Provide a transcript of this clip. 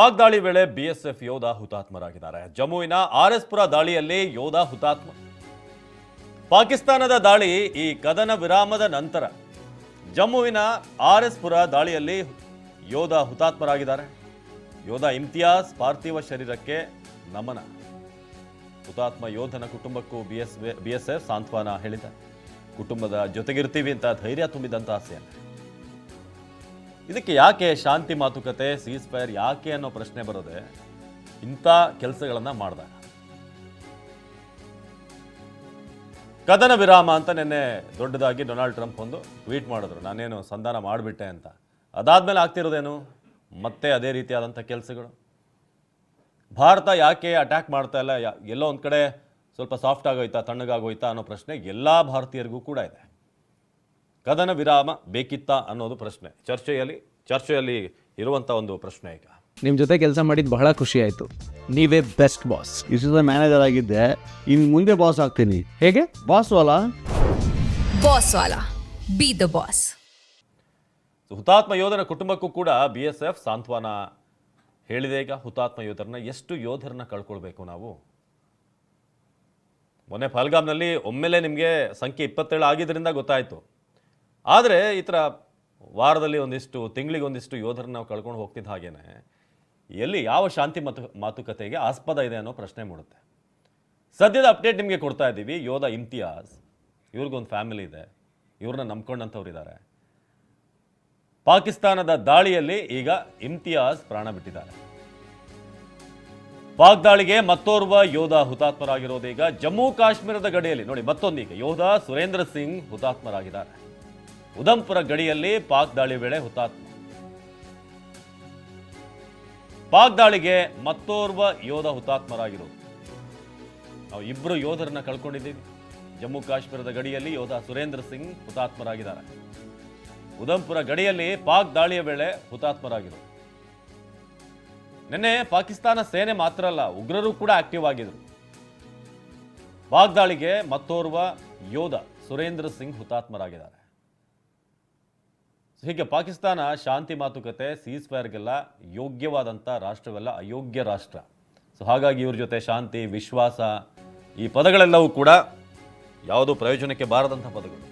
ಪಾಕ್ ದಾಳಿ ವೇಳೆ ಬಿಎಸ್ಎಫ್ ಯೋಧ ಹುತಾತ್ಮರಾಗಿದ್ದಾರೆ. ಜಮ್ಮುವಿನ ಆರ್ ಎಸ್ ಪುರ ದಾಳಿಯಲ್ಲಿ ಯೋಧ ಹುತಾತ್ಮ. ಪಾಕಿಸ್ತಾನದ ದಾಳಿ ಈ ಕದನ ವಿರಾಮದ ನಂತರ ಜಮ್ಮುವಿನ ಆರ್ ಎಸ್ ಪುರ ದಾಳಿಯಲ್ಲಿ ಯೋಧ ಹುತಾತ್ಮರಾಗಿದ್ದಾರೆ. ಯೋಧ ಇಮ್ತಿಯಾಸ್ ಪಾರ್ಥಿವ ಶರೀರಕ್ಕೆ ನಮನ. ಹುತಾತ್ಮ ಯೋಧನ ಕುಟುಂಬಕ್ಕೂ ಬಿಎಸ್ ಬಿಎಸ್ಎಫ್ ಸಾಂತ್ವನ ಹೇಳಿದ. ಕುಟುಂಬದ ಜೊತೆಗಿರ್ತೀವಿ ಅಂತ ಧೈರ್ಯ ತುಂಬಿದಂತ ಆಸೆಯನ್ನು ಇದಕ್ಕೆ ಯಾಕೆ ಶಾಂತಿ ಮಾತುಕತೆ ಸೀಸ್ ಫೈರ್ ಯಾಕೆ ಅನ್ನೋ ಪ್ರಶ್ನೆ ಬರೋದೆ ಇಂಥ ಕೆಲಸಗಳನ್ನು ಮಾಡಿದಾಗ. ಕದನ ವಿರಾಮ ಅಂತ ನಿನ್ನೆ ದೊಡ್ಡದಾಗಿ ಡೊನಾಲ್ಡ್ ಟ್ರಂಪ್ ಒಂದು ಟ್ವೀಟ್ ಮಾಡಿದ್ರು. ನಾನೇನು ಸಂಧಾನ ಮಾಡಿಬಿಟ್ಟೆ ಅಂತ. ಅದಾದಮೇಲೆ ಆಗ್ತಿರೋದೇನು? ಮತ್ತೆ ಅದೇ ರೀತಿಯಾದಂಥ ಕೆಲಸಗಳು. ಭಾರತ ಯಾಕೆ ಅಟ್ಯಾಕ್ ಮಾಡ್ತಾ ಇಲ್ಲ? ಎಲ್ಲೋ ಒಂದು ಕಡೆ ಸ್ವಲ್ಪ ಸಾಫ್ಟ್ ಆಗೋಯ್ತಾ, ತಣ್ಣಗಾಗೋಯ್ತಾ ಅನ್ನೋ ಪ್ರಶ್ನೆ ಎಲ್ಲ ಭಾರತೀಯರಿಗೂ ಕೂಡ ಇದೆ. ಕದನ ವಿರಾಮ ಬೇಕಿತ್ತಾ ಅನ್ನೋದು ಪ್ರಶ್ನೆ. ಚರ್ಚೆಯಲ್ಲಿ ಚರ್ಚೆಯಲ್ಲಿ ಇರುವಂಥ ಒಂದು ಪ್ರಶ್ನೆ ಈಗ. ನಿಮ್ಮ ಜೊತೆ ಕೆಲಸ ಮಾಡಿದ್ದು ಬಹಳ ಖುಷಿ ಆಯಿತು. ನೀವೇ ಬೆಸ್ಟ್ ಬಾಸ್. ಇಸ್ ದಿವಸ ಮ್ಯಾನೇಜರ್ ಆಗಿದ್ದೆ. ಇನ್ನು ಮುಂದೆ ಬಾಸ್ ಆಗ್ತೀನಿ. ಹೇಗೆ? ಬಾಸ್ ವಾಲಾ? ಬಾಸ್ ವಾಲಾ. ಬಿ ದ ಬಾಸ್ ಹುತಾತ್ಮ ಯೋಧರ ಕುಟುಂಬಕ್ಕೂ ಕೂಡ ಬಿ ಎಸ್ ಎಫ್ ಸಾಂತ್ವನ ಹೇಳಿದೆ ಈಗ. ಹುತಾತ್ಮ ಯೋಧರನ್ನ ಎಷ್ಟು ಯೋಧರನ್ನ ಕಳ್ಕೊಳ್ಬೇಕು ನಾವು? ಮೊನ್ನೆ ಫಲ್ಗಾಮ್ನಲ್ಲಿ ಒಮ್ಮೆಲೆ ನಿಮಗೆ ಸಂಖ್ಯೆ ಇಪ್ಪತ್ತೇಳು ಆಗಿದ್ದರಿಂದ ಗೊತ್ತಾಯಿತು. ಆದರೆ ಈ ಥರ ವಾರದಲ್ಲಿ ಒಂದಿಷ್ಟು, ತಿಂಗಳಿಗೆ ಒಂದಿಷ್ಟು ಯೋಧರನ್ನ ನಾವು ಕಳ್ಕೊಂಡು ಹೋಗ್ತಿದ್ದ ಹಾಗೇನೆ, ಎಲ್ಲಿ ಯಾವ ಶಾಂತಿ ಮಾತು, ಮಾತುಕತೆಗೆ ಆಸ್ಪದ ಇದೆ ಅನ್ನೋ ಪ್ರಶ್ನೆ ಮೂಡುತ್ತೆ. ಸದ್ಯದ ಅಪ್ಡೇಟ್ ನಿಮಗೆ ಕೊಡ್ತಾ ಇದ್ದೀವಿ, ಯೋಧ ಇಮ್ತಿಯಾಸ್ ಇವ್ರಿಗೊಂದು ಫ್ಯಾಮಿಲಿ ಇದೆ. ಇವ್ರನ್ನ ನಂಬ್ಕೊಂಡಂಥವ್ರು ಇದ್ದಾರೆ ಪಾಕಿಸ್ತಾನದ ದಾಳಿಯಲ್ಲಿ ಈಗ ಇಮ್ತಿಯಾಸ್ ಪ್ರಾಣ ಬಿಟ್ಟಿದ್ದಾರೆ. ಪಾಕ್ ದಾಳಿಗೆ ಮತ್ತೋರ್ವ ಯೋಧ ಹುತಾತ್ಮರಾಗಿರೋದೀಗ ಜಮ್ಮು ಕಾಶ್ಮೀರದ ಗಡಿಯಲ್ಲಿ. ನೋಡಿ, ಮತ್ತೊಂದೀಗ ಯೋಧ ಸುರೇಂದ್ರ ಸಿಂಗ್ ಹುತಾತ್ಮರಾಗಿದ್ದಾರೆ. ಉದಂಪುರ ಗಡಿಯಲ್ಲಿ ಪಾಕ್ ದಾಳಿ ವೇಳೆ ಹುತಾತ್ಮ. ಪಾಕ್ ದಾಳಿಗೆ ಮತ್ತೋರ್ವ ಯೋಧ ಹುತಾತ್ಮರಾಗಿರೋದು ನಾವು ಇಬ್ಬರು ಯೋಧರನ್ನ ಕಳ್ಕೊಂಡಿದ್ದೀವಿ. ಜಮ್ಮು ಕಾಶ್ಮೀರದ ಗಡಿಯಲ್ಲಿ ಯೋಧ ಸುರೇಂದ್ರ ಸಿಂಗ್ ಹುತಾತ್ಮರಾಗಿದ್ದಾರೆ. ಉದಂಪುರ ಗಡಿಯಲ್ಲಿ ಪಾಕ್ ದಾಳಿಯ ವೇಳೆ ಹುತಾತ್ಮರಾಗಿರೋದು ನಿನ್ನೆ ಪಾಕಿಸ್ತಾನ ಸೇನೆ ಮಾತ್ರ ಅಲ್ಲ, ಉಗ್ರರು ಕೂಡ ಆಕ್ಟಿವ್ ಆಗಿದ್ರು. ಪಾಕ್ ದಾಳಿಗೆ ಮತ್ತೋರ್ವ ಯೋಧ ಸುರೇಂದ್ರ ಸಿಂಗ್ ಹುತಾತ್ಮರಾಗಿದ್ದಾರೆ. ಹೀಗೆ ಪಾಕಿಸ್ತಾನ ಶಾಂತಿ ಮಾತುಕತೆ ಸೀಸ್ ಫೈರ್ಗೆಲ್ಲ ಯೋಗ್ಯವಾದಂಥ ರಾಷ್ಟ್ರವೆಲ್ಲ ಅಯೋಗ್ಯ ರಾಷ್ಟ್ರ. ಸೊ ಹಾಗಾಗಿ ಇವ್ರ ಜೊತೆ ಶಾಂತಿ, ವಿಶ್ವಾಸ ಈ ಪದಗಳೆಲ್ಲವೂ ಕೂಡ ಯಾವುದೂ ಪ್ರಯೋಜನಕ್ಕೆ ಬಾರದಂಥ ಪದಗಳು.